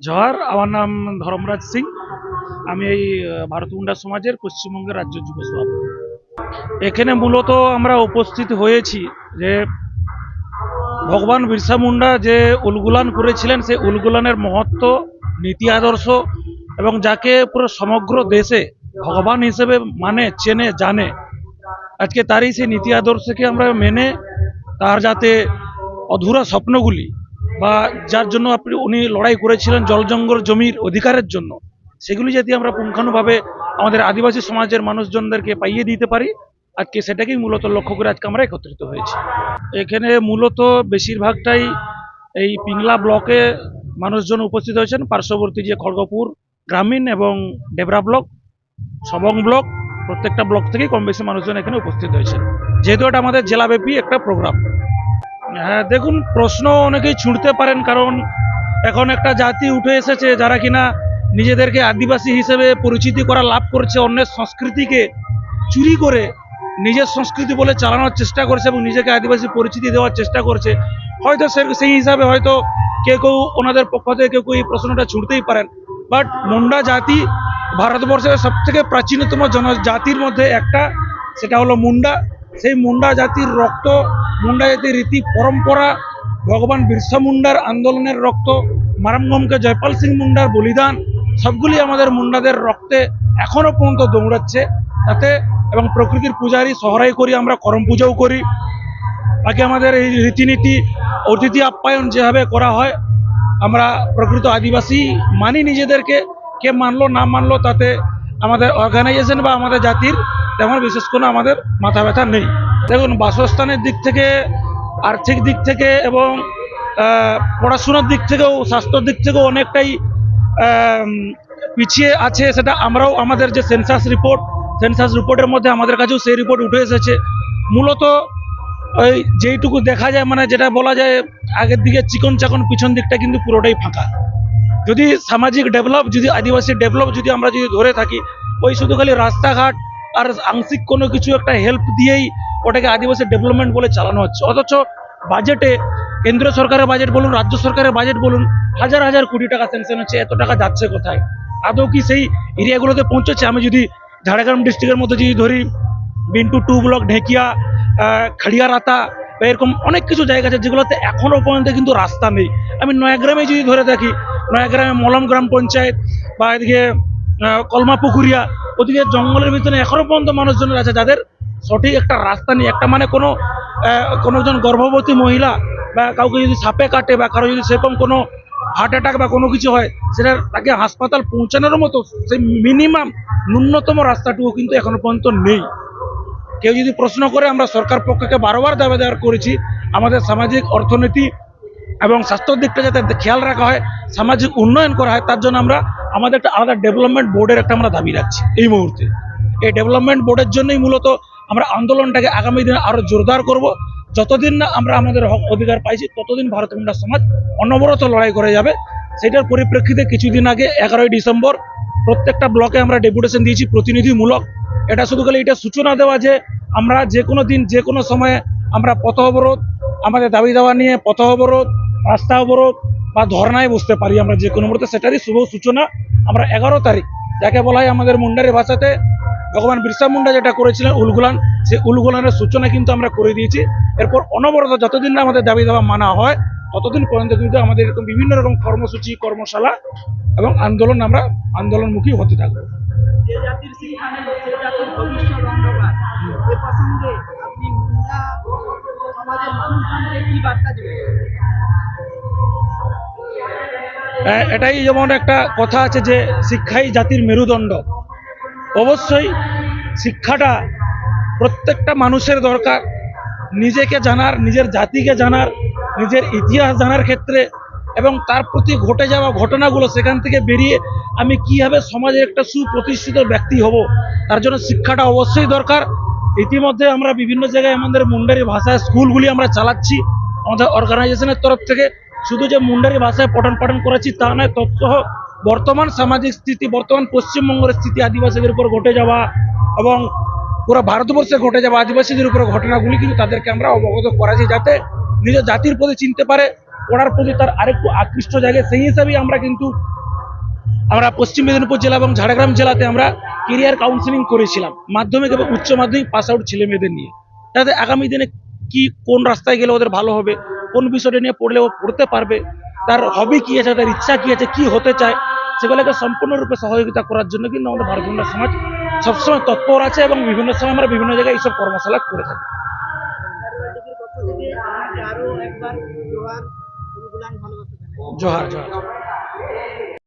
জোহার আমার নাম ধর্মরাজ সিং। আমি এই আহ, ভারত মুন্ডা সমাজের পশ্চিমবঙ্গের রাজ্য যুব সভাপতি। এখানে মূলত আমরা উপস্থিত হয়েছি যে ভগবান বিরসা মুন্ডা যে উলগুলান করেছিলেন সেই উলগুলানের মহত্ব নীতি আদর্শ এবং যাকে পুরো সমগ্র দেশে ভগবান হিসেবে মানে চেনে জানে আজকে তারই সেই নীতি আদর্শকে আমরা মেনে তার যাতে অধুরা স্বপ্নগুলি বা যার জন্য আপনি, উনি লড়াই করেছিলেন জল জঙ্গল জমির অধিকারের জন্য, সেগুলি যদি আমরা পুঙ্খানুভাবে আমাদের আদিবাসী সমাজের মানুষজনদেরকে পাইয়ে দিতে পারি আজকে সেটাকেই মূলত লক্ষ্য করে আজকে আমরা একত্রিত হয়েছি। এখানে মূলত বেশিরভাগটাই এই পিংলা ব্লকে মানুষজন উপস্থিত হয়েছেন, পার্শ্ববর্তী যে খড়গপুর গ্রামীণ এবং ডেবরা ব্লক, সবং ব্লক, প্রত্যেকটা ব্লক থেকেই কম বেশি মানুষজন এখানে উপস্থিত হয়েছেন। যেহেতু এটা আমাদের জেলাব্যাপী একটা প্রোগ্রাম হ্যাঁ দেখুন, প্রশ্ন অনেকেই ছুঁড়তে পারেন, কারণ এখন একটা জাতি উঠে এসেছে যারা কিনা নিজেদেরকে আদিবাসী হিসেবে পরিচিতি করা লাভ করছে, অন্যের সংস্কৃতিকে চুরি করে নিজের সংস্কৃতি বলে চালানোর চেষ্টা করছে এবং নিজেকে আদিবাসী পরিচিতি দেওয়ার চেষ্টা করছে। হয়তো সেই হিসাবে হয়তো কেউ কেউ ওনাদের পক্ষ থেকে কেউ কেউ এই প্রশ্নটা ছুটতেই পারেন। বাট মুন্ডা জাতি ভারতবর্ষের সব থেকে প্রাচীনতম জনজাতির মধ্যে একটা, সেটা হলো মুন্ডা। সেই মুন্ডা জাতির রক্ত মুন্ডা জাতির রীতি, পরম্পরা, ভগবান বিরসা মুন্ডার আন্দোলনের রক্ত মারামগমকে জয়পাল সিং মুন্ডার বলিদান, সবগুলি আমাদের মুন্ডাদের রক্তে এখনও পর্যন্ত দৌড়াচ্ছে। তাতে এবং প্রকৃতির পূজারি সহরাই করি, আমরা করম পূজাও করি। বাকি আমাদের এই রীতিনীতি, অতিথি আপ্যায়ন যেভাবে করা হয়, আমরা প্রকৃত আদিবাসী মানি নিজেদেরকে, কে মানলো, না মানলো, তাতে আমাদের অর্গানাইজেশন বা আমাদের জাতির তেমন বিশেষ কোনো আমাদের মাথা ব্যথা নেই। দেখুন, বাসস্থানের দিক থেকে, আর্থিক দিক থেকে এবং পড়াশোনার দিক থেকেও, স্বাস্থ্যর দিক থেকেও অনেকটাই পিছিয়ে আছে সেটা আমরাও আমাদের যে সেন্সাস রিপোর্ট সেন্সাস রিপোর্টের মধ্যে আমাদের কাছেও সেই রিপোর্ট উঠে এসেছে। মূলত ওই যেইটুকু দেখা যায় মানে যেটা বলা যায়, আগের দিকে চিকন চাকন পিছন দিকটা কিন্তু পুরোটাই ফাঁকা। যদি সামাজিক ডেভেলপ যদি আদিবাসী ডেভেলপ যদি আমরা যদি ধরে থাকি, ওই শুধু খালি রাস্তাঘাট আর আংশিক কোনো কিছু একটা হেল্প দিয়েই ওটাকে আদিবাসী ডেভেলপমেন্ট বলে চালানো হচ্ছে। অথচ বাজেটে কেন্দ্রীয় সরকারের বাজেট বলুন রাজ্য সরকারের বাজেট বলুন হাজার হাজার কোটি টাকা স্যাংশন হচ্ছে এত টাকা যাচ্ছে কোথায়? আদৌ কি সেই এরিয়াগুলোতে পৌঁছেছে? আমি যদি ঝাড়গ্রাম ডিস্ট্রিক্টের মধ্যে যদি ধরি বিন্টু টু ব্লক ঢেকিয়া খাড়িয়ারাতা বা এরকম অনেক কিছু জায়গা আছে যেগুলোতে এখনও পর্যন্ত কিন্তু রাস্তা নেই। আমি নয়াগ্রামে যদি ধরে থাকি নয়াগ্রামে মলম গ্রাম পঞ্চায়েত বা এদিকে আহ, কলমা পুকুরিয়া ওদিকে জঙ্গলের ভিতরে এখনও পর্যন্ত মানুষজনের আছে যাদের সঠিক একটা রাস্তা নেই। একটা মানে কোনো আহ, কোনো একজন গর্ভবতী মহিলা বা কাউকে যদি সাপে কাটে বা কারও যদি সেরকম কোনো হার্ট অ্যাটাক বা কোনো কিছু হয় সেটা তাকে হাসপাতাল পৌঁছানোর মতো সেই মিনিমাম ন্যূনতম রাস্তাটুকু কিন্তু এখনও পর্যন্ত নেই। কেউ যদি প্রশ্ন করে আমরা সরকার পক্ষকে বারবার দাবি দেওয়ার করেছি আমাদের সামাজিক অর্থনীতি এবং স্বাস্থ্যর দিকটা যাতে খেয়াল রাখা হয় সামাজিক উন্নয়ন করা হয় তার জন্য আমরা আমাদের একটা আলাদা ডেভেলপমেন্ট বোর্ডের একটা আমরা দাবি রাখছি এই মুহূর্তে। এই ডেভেলপমেন্ট বোর্ডের জন্যই মূলত আমরা আন্দোলনটাকে আগামী দিনে আরও জোরদার করব। যতদিন না আমরা আমাদের হক অধিকার পাইছি, ততদিন ভারত মুন্ডা সমাজ অনবরত লড়াই করে যাবে। সেটার পরিপ্রেক্ষিতে কিছুদিন আগে এগারোই ডিসেম্বর প্রত্যেকটা ব্লকে আমরা ডেপুটেশন দিয়েছি, প্রতিনিধিমূলক। এটা শুধু খালি এটা সূচনা দেওয়া যে আমরা যে কোনো দিন, যে কোনো সময়ে আমরা পথ অবরোধ আমাদের দাবি দাওয়া নিয়ে পথ অবরোধ রাস্তা অবরোধ বা ধর্নায় বসতে পারি আমরা যে কোনো মুহূর্তে, সেটারই শুভ সূচনা। আমরা এগারো তারিখ, যাকে বলা হয় আমাদের মুন্ডারি ভাষাতে ভগবান বিরসা মুন্ডা যেটা করেছিলেন উলগুলান সেই উলগুলানের সূচনা কিন্তু আমরা করে দিয়েছি। এরপর অনবরত যতদিন না আমাদের দাবি দাবা মানা হয় ততদিন পর্যন্ত কিন্তু আমাদের এরকম বিভিন্ন রকম কর্মসূচি কর্মশালা এবং আন্দোলন আমরা আন্দোলনমুখী হতে থাকব। হ্যাঁ, এটাই যেমন একটা কথা আছে যে শিক্ষাই জাতির মেরুদণ্ড। অবশ্যই শিক্ষাটা প্রত্যেকটা মানুষের দরকার। নিজেকে জানার, নিজের জাতিকে জানার, নিজের ইতিহাস জানার ক্ষেত্রে এবং তার প্রতি ঘটে যাওয়া ঘটনাগুলো সেখান থেকে বেরিয়ে আমি কীভাবে সমাজে একটা সুপ্রতিষ্ঠিত ব্যক্তি হব, তার জন্য শিক্ষাটা অবশ্যই দরকার। ইতিমধ্যে আমরা বিভিন্ন জায়গায় আমাদের মুন্ডারি ভাষায় স্কুলগুলি আমরা চালাচ্ছি আমাদের অর্গানাইজেশনের তরফ থেকে। শুধু যে মুন্ডারি ভাষায় পঠন পাঠন করাচ্ছি তা নয়, তৎসহ বর্তমান সামাজিক স্থিতি, বর্তমান পশ্চিমবঙ্গের স্থিতি, আদিবাসীদের উপর ঘটে যাওয়া এবং পুরো ভারতবর্ষে ঘটে যাওয়া আদিবাসীদের উপর ঘটনাগুলি কিন্তু তাদেরকে আমরা অবগত করাচ্ছি যাতে নিজের জাতির প্রতি চিনতে পারে পড়ার প্রতি তার আরেকটু আকৃষ্ট জায়গায় সেই হিসাবেই আমরা কিন্তু আমরা পশ্চিম মেদিনীপুর জেলা এবং ঝাড়গ্রাম জেলাতে আমরা কেরিয়ার কাউন্সিলিং করেছিলাম, মাধ্যমিক এবং উচ্চ মাধ্যমিক পাস আউট ছেলে মেয়েদের নিয়ে। তাদের আগামী দিনে কি কোন রাস্তায় গেলে ওদের ভালো হবে, কোন বিষয়টা নিয়ে পড়লে ও পড়তে পারবে তার হবি কি আছে তার ইচ্ছা কি আছে কি হতে চায় সেগুলোকে সম্পূর্ণরূপে সহযোগিতা করার জন্য কিন্তু আমাদের ভারতীয় সমাজ সবসময় তৎপর আছে এবং বিভিন্ন সময় আমরা বিভিন্ন জায়গায় এইসব কর্মশালা করে থাকি। জোহার জোহার।